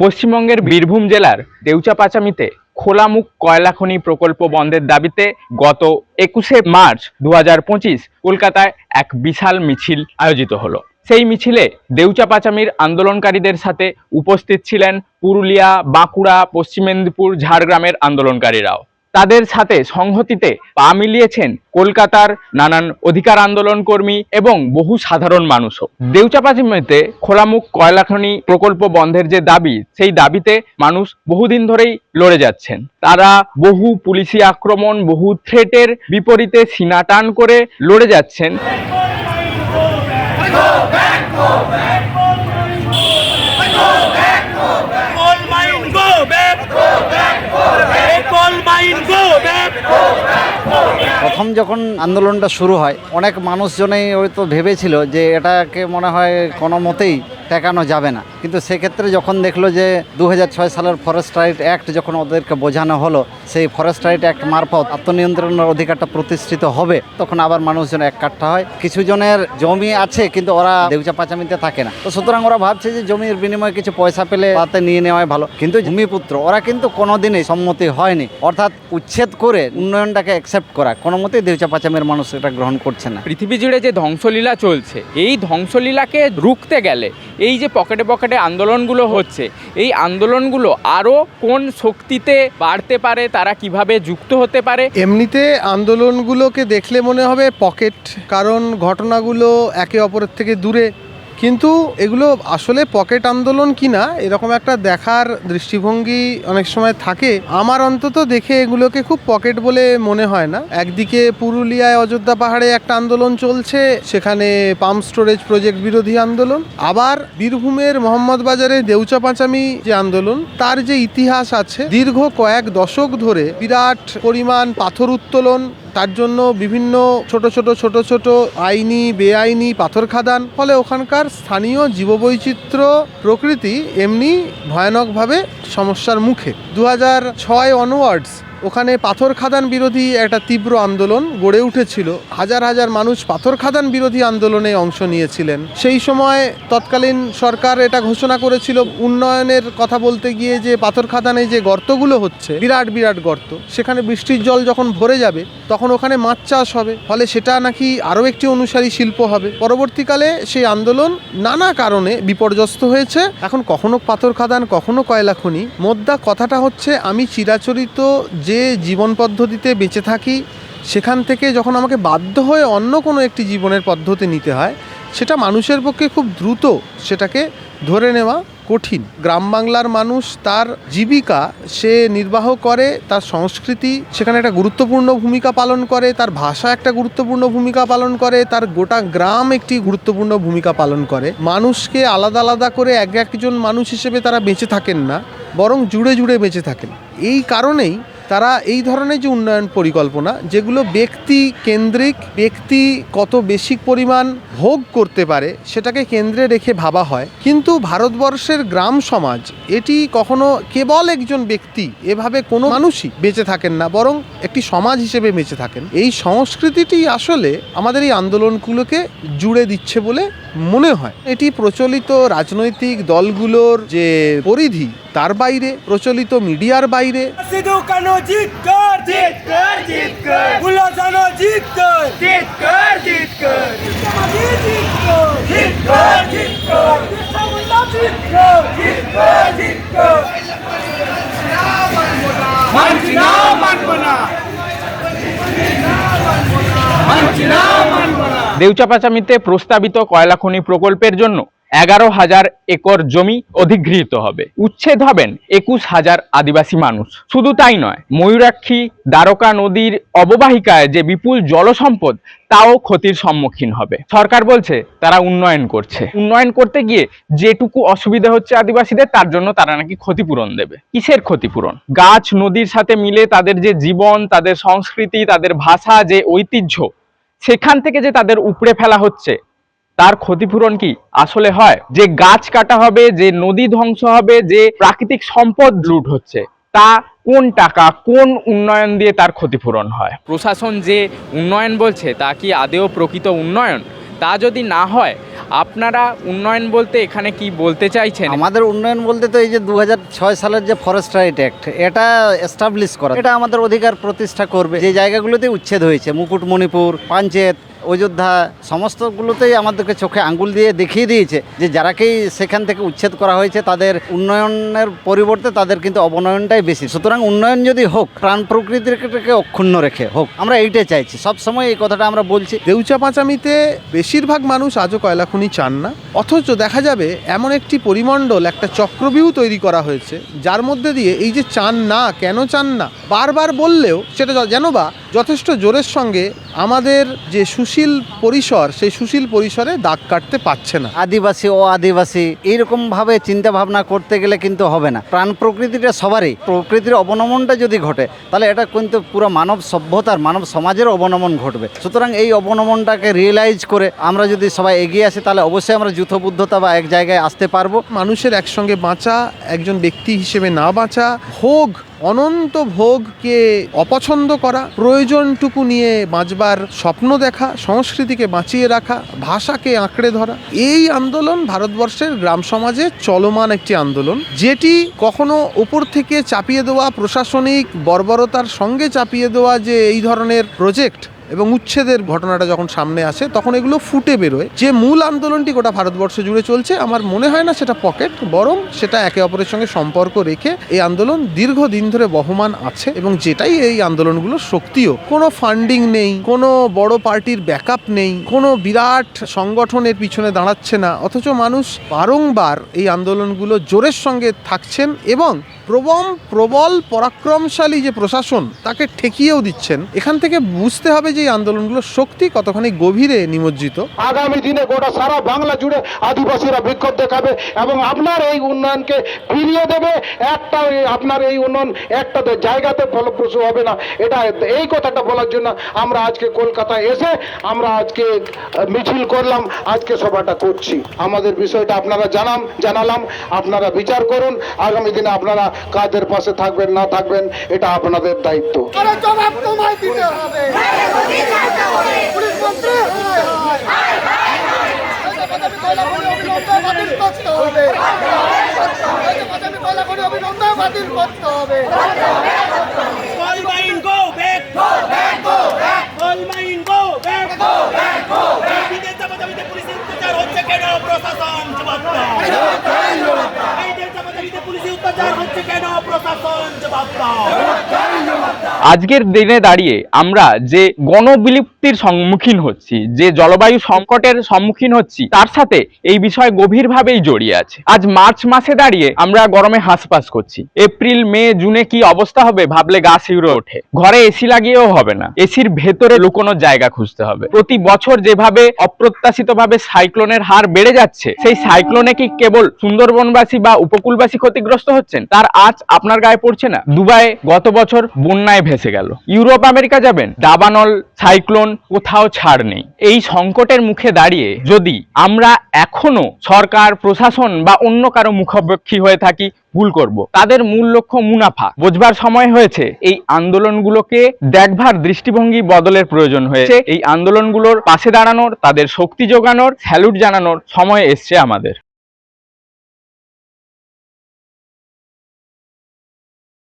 পশ্চিমবঙ্গের বীরভূম জেলার দেউচা দেউচাপাচামিতে খোলামুখ কয়লা খনি প্রকল্প বন্ধের দাবিতে গত একুশে মার্চ দু হাজার পঁচিশ কলকাতায় এক বিশাল মিছিল আয়োজিত হলো। সেই মিছিলে দেউচা দেউচাপাচামির আন্দোলনকারীদের সাথে উপস্থিত ছিলেন পুরুলিয়া, বাঁকুড়া, পশ্চিম মেদিনীপুর, ঝাড়গ্রামের আন্দোলনকারীরাও। তাদের সাথে সংহতিতে পা মিলিয়েছেন কলকাতার নানান অধিকার আন্দোলন কর্মী এবং বহু সাধারণ মানুষও। দেউচাপাচিমেতে খোলামুখ কয়লাখনি প্রকল্প বন্ধের যে দাবি সেই দাবিতে মানুষ বহুদিন ধরেই লড়ে যাচ্ছেন। তারা বহু পুলিশি আক্রমণ বহু থ্রেটের বিপরীতে সিনা টান করে লড়ে যাচ্ছেন। প্রথম যখন আন্দোলনটা শুরু হয়, অনেক মানুষজনেই হয়তো ভেবেছিল যে এটাকে মনে হয় কোনো মতেই ঠেকানো যাবে না। কিন্তু সেক্ষেত্রে যখন দেখল যে দু হাজার ছয় সালের ফরেস্ট রাইট অ্যাক্ট যখন ওদেরকে বোঝানো হলো, সেই ফরেস্ট রাইট অ্যাক্ট মারফত আত্মনিয়ন্ত্রণের অধিকারটা প্রতিষ্ঠিত হবে, তখন আবার মানুষজন এক কাঠা হয়। কিছু জনের জমি আছে, কিন্তু ওরা দেউচা পাচামিতে থাকে না। তো সুতরাং ওরা ভাবছে যে জমির বিনিময়ে কিছু পয়সা পেলে তাতে নিয়ে নেওয়াই ভালো। কিন্তু ভূমিপুত্র, ওরা কিন্তু কোনোদিনই সম্মতি হয়নি। অর্থাৎ উচ্ছেদ করে উন্নয়নটাকে অ্যাকসেপ্ট করা, কোনো মতেই দেউচা পাচামের মানুষ এটা গ্রহণ করছে না। পৃথিবী জুড়ে যে ধ্বংসলীলা চলছে, এই ধ্বংসলীলাকে রুখতে গেলে এই যে পকেটে পকেটে আন্দোলনগুলো হচ্ছে, এই আন্দোলনগুলো আরও কোন শক্তিতে বাড়তে পারে, তারা কীভাবে যুক্ত হতে পারে? এমনিতে আন্দোলনগুলোকে দেখলে মনে হবে পকেট, কারণ ঘটনাগুলো একে অপরের থেকে দূরে। কিন্তু এগুলো আসলে পকেট আন্দোলন কি না এরকম একটা দেখার দৃষ্টিভঙ্গি অনেক সময় থাকে। আমার অন্তত দেখে এগুলোকে খুব পকেট বলে মনে হয় না। একদিকে পুরুলিয়ায় অযোধ্যা পাহাড়ে একটা আন্দোলন চলছে, সেখানে পাম্প স্টোরেজ প্রজেক্ট বিরোধী আন্দোলন। আবার বীরভূমের মোহাম্মদ বাজারে দেউচা পাঁচামি যে আন্দোলন, তার যে ইতিহাস আছে, দীর্ঘ কয়েক দশক ধরে বিরাট পরিমাণ পাথর উত্তোলন, তার জন্য বিভিন্ন ছোট ছোট ছোট ছোট আইনি, বেআইনি পাথর খাদান, ফলে ওখানকার স্থানীয় জীববৈচিত্র্য প্রকৃতি এমনি ভয়ানকভাবে সমস্যার মুখে। দু হাজার ছয় অনওয়ার্ডস ওখানে পাথর খাদান বিরোধী একটা তীব্র আন্দোলন গড়ে উঠেছিল। হাজার হাজার মানুষ পাথর খাদান বিরোধী আন্দোলনে অংশ নিয়েছিলেন। সেই সময় তৎকালীন সরকার এটা ঘোষণা করেছিল উন্নয়নের কথা বলতে গিয়ে যে পাথর খাদানে যে গর্তগুলো হচ্ছে, বিরাট বিরাট গর্ত, সেখানে বৃষ্টির জল যখন ভরে যাবে, তখন ওখানে মাছ চাষ হবে। ফলে সেটা নাকি আরও একটি অনুসারী শিল্প হবে। পরবর্তীকালে সেই আন্দোলন নানা কারণে বিপর্যস্ত হয়েছে। এখন কখনো পাথর খাদান, কখনো কয়লা খনি। মোদ্দা কথাটা হচ্ছে, আমি চিরাচরিত যে জীবন পদ্ধতিতে বেঁচে থাকি, সেখান থেকে যখন আমাকে বাধ্য হয়ে অন্য কোনো একটি জীবনের পদ্ধতি নিতে হয়, সেটা মানুষের পক্ষে খুব দ্রুত সেটাকে ধরে নেওয়া কঠিন। গ্রাম বাংলার মানুষ তার জীবিকা সে নির্বাহ করে, তার সংস্কৃতি সেখানে একটা গুরুত্বপূর্ণ ভূমিকা পালন করে, তার ভাষা একটা গুরুত্বপূর্ণ ভূমিকা পালন করে, তার গোটা গ্রাম একটি গুরুত্বপূর্ণ ভূমিকা পালন করে। মানুষকে আলাদা আলাদা করে এক একজন মানুষ হিসেবে তারা বেঁচে থাকেন না, বরং জুড়ে জুড়ে বেঁচে থাকেন। এই কারণেই তারা এই ধরনের যে উন্নয়ন পরিকল্পনা, যেগুলো ব্যক্তি কেন্দ্রিক, ব্যক্তি কত বেশি পরিমাণ ভোগ করতে পারে, সেটাকে কেন্দ্রে রেখে ভাবা হয়। কিন্তু ভারতবর্ষের গ্রাম সমাজ, এটি কখনো কেবল একজন ব্যক্তি, এভাবে কোনো মানুষই বেঁচে থাকেন না, বরং একটি সমাজ হিসেবে বেঁচে থাকেন। এই সংস্কৃতিটি আসলে আমাদের এই আন্দোলনগুলোকে জুড়ে দিচ্ছে বলে মনে হয়। এটি প্রচলিত রাজনৈতিক দলগুলোর যে পরিধি, তার বাইরে প্রচলিত মিডিয়ার বাইরে জিত কর মানছি না মানব না। মানছি না মানব না। দেউচাপাচামিতে প্রস্তাবিত কয়লা খনি প্রকল্পের জন্য এগারো হাজার একর জমি অধিগৃহীত হবে। উচ্ছেদ হবেন একুশ হাজার আদিবাসী মানুষ। শুধু তাই নয়, ময়ূরাক্ষী, দ্বারকা নদীর অববাহিকায় যে বিপুল জলসম্পদ, তাও ক্ষতির সম্মুখীন হবে। সরকার বলছে, তারা উন্নয়ন করছে। উন্নয়ন করতে গিয়ে যেটুকু অসুবিধা হচ্ছে আদিবাসীদের, তার জন্য তারা নাকি ক্ষতিপূরণ দেবে। কিসের ক্ষতিপূরণ? গাছ নদীর সাথে মিলে তাদের যে জীবন, তাদের সংস্কৃতি, তাদের ভাষা, যে ঐতিহ্য, সেখান থেকে যে তাদের উপড়ে ফেলা হচ্ছে তার ক্ষতিপূরণ কি? আসলে হয়, যে গাছ কাটা হবে, যে নদী ধ্বংস হবে, যে প্রাকৃতিক সম্পদ লুট হচ্ছে, তা কোন টাকা, কোন উন্নয়ন দিয়ে তার ক্ষতিপূরণ হয়? প্রশাসন যে উন্নয়ন বলছে, তা কি আদেও প্রকৃত উন্নয়ন? তা যদি না হয়, আপনারা উন্নয়ন বলতে এখানে কি বলতে চাইছেন? আমাদের উন্নয়ন বলতে তো এই যে দু হাজার ছয় সালের যে ফরেস্ট রাইট অ্যাক্ট এটা এস্টাবলিশ করা, এটা আমাদের অধিকার প্রতিষ্ঠা করবে। যে জায়গাগুলোতে উচ্ছেদ হয়েছে, মুকুটমণিপুর, পাঞ্চেত অযোধ্যা সমস্তগুলোতেই আমাদেরকে চোখে আঙ্গুল দিয়ে দেখিয়ে দিয়েছে যে যারাকেই সেখান থেকে উচ্ছেদ করা হয়েছে, তাদের উন্নয়নের পরিবর্তে তাদের কিন্তু অবনয়নটাই বেশি। সুতরাং উন্নয়ন যদি হোক, প্রাণ প্রকৃতিকে অক্ষুণ্ণ রেখে হোক, আমরা এইটাই চাইছি। সবসময় এই কথাটা আমরা বলছি। দেউচা পাঁচামিতে বেশিরভাগ মানুষ আজও কয়লা খনি চান না। অথচ দেখা যাবে এমন একটি পরিমণ্ডল, একটা চক্রবিউ তৈরি করা হয়েছে, যার মধ্যে দিয়ে এই যে চান না, কেন চান না, বারবার বললেও সেটা যেন বা যথেষ্ট জোরের সঙ্গে আমাদের যে সুশীল পরিসর সেই সুশীল পরিসরে দাগ কাটতে পারছে না। আদিবাসী ও আদিবাসী এইরকম ভাবে চিন্তা ভাবনা করতে গেলে কিন্তু হবে না। প্রাণ প্রকৃতিটা সবারই। প্রকৃতির অবনমনটা যদি ঘটে তাহলে এটা কিন্তু পুরো মানব সভ্যতার মানব সমাজের অবনমন ঘটবে। সুতরাং এই অবনমনটাকে রিয়েলাইজ করে আমরা যদি সবাই এগিয়ে আসি তাহলে অবশ্যই আমরা যুথবুদ্ধতা বা এক জায়গায় আসতে পারব। মানুষের একসঙ্গে বাঁচা একজন ব্যক্তি হিসেবে না বাঁচা ভোগ অনন্ত ভোগকে অপছন্দ করা, প্রয়োজনটুকু নিয়ে বাঁচবার স্বপ্ন দেখা, সংস্কৃতিকে বাঁচিয়ে রাখা, ভাষাকে আঁকড়ে ধরা, এই আন্দোলন ভারতবর্ষের গ্রাম সমাজে চলমান একটি আন্দোলন, যেটি কখনো উপর থেকে চাপিয়ে দেওয়া প্রশাসনিক বর্বরতার সঙ্গে চাপিয়ে দেওয়া যে এই ধরনের প্রজেক্ট এবং উচ্ছেদের ঘটনাটা যখন সামনে আসে, তখন এগুলো ফুটে বেরোয়। যে মূল আন্দোলনটি গোটা ভারতবর্ষ জুড়ে চলছে, আমার মনে হয় না সেটা পকেট, বরং সেটা একে অপরের সঙ্গে সম্পর্ক রেখে এই আন্দোলন দীর্ঘদিন ধরে বহমান আছে এবং যেটাই এই আন্দোলনগুলোর শক্তিও। কোনো ফান্ডিং নেই, কোনো বড় পার্টির ব্যাকআপ নেই, কোনো বিরাট সংগঠনের পিছনে দাঁড়াচ্ছে না, অথচ মানুষ বারংবার এই আন্দোলনগুলো জোরের সঙ্গে থাকছেন এবং প্রবম, প্রবল, পরাক্রমশালী যে প্রশাসন, তাকে ঠেকিয়েও দিচ্ছেন। এখান থেকে বুঝতে হবে যে এই আন্দোলনগুলোর শক্তি কতখানি গভীরে নিমজ্জিত। আগামী দিনে গোটা সারা বাংলা জুড়ে আদিবাসীরা বিক্ষোভ দেখাবে এবং আপনার এই উন্নয়নকে ফিরিয়ে দেবে। একটা আপনার এই উন্নয়ন একটা জায়গাতে ফলপ্রসূ হবে না। এটা এই কথাটা বলার জন্য আমরা আজকে কলকাতায় এসে আমরা আজকে মিছিল করলাম। আজকে সভাটা করছি। আমাদের বিষয়টা আপনারা জানাম জানালাম। আপনারা বিচার করুন। আগামী দিনে আপনারা কাদের পাশে থাকবেন না থাকবেন এটা আপনাদের দায়িত্ব। আরে জবাব তোমায় দিতে হবে। প্রশাসন জবাব দাও এই দেশ জামাতাবিতে পুলিশ অত্যাচার হচ্ছে কেন প্রশাসন জবাব দাও আজকের দিনে দাঁড়িয়ে আমরা যে গণবিলুপ্তির সম্মুখীন হচ্ছি, যে জলবায়ু সংকটের সম্মুখীন হচ্ছি, তার সাথে এই বিষয় গভীরভাবেই জড়িয়ে আছে। আজ মার্চ মাসে দাঁড়িয়ে আমরা গরমে হাঁসপাস করছি। এপ্রিল, মে, জুনে কি অবস্থা হবে ভাবলে গা শিউরে ওঠে। ঘরে এসি লাগিয়েও হবে না। এসির ভেতরে লুকোনোর জায়গা খুঁজতে হবে। প্রতি বছর যেভাবে অপ্রত্যাশিতভাবে সাইক্লোনের হার বেড়ে যাচ্ছে, সেই সাইক্লোনে কি কেবল সুন্দরবনবাসী বা উপকূলবাসী ক্ষতিগ্রস্ত হচ্ছেন তার আজ আপনার গায়ে পড়ছে না। দুবাই গত বছর বন্যায় ভেসে গেল। ইউরোপ, আমেরিকা যাবেন। দাবানল, সাইক্লোন, কোথাও ছাড় নেই। এই সংকটের মুখে দাঁড়িয়ে যদি আমরা এখনও সরকার, প্রশাসন বা অন্য কারও মুখাপেক্ষী হয়ে থাকি, ভুল করব। তাদের মূল লক্ষ্য মুনাফা। বোঝবার সময় হয়েছে, এই আন্দোলনগুলোকে দেখভার দৃষ্টিভঙ্গি বদলের প্রয়োজন হয়েছে। এই আন্দোলনগুলোর পাশে দাঁড়ানোর, তাদের শক্তি যোগানোর, স্যালুট জানানোর সময় এসছে আমাদের।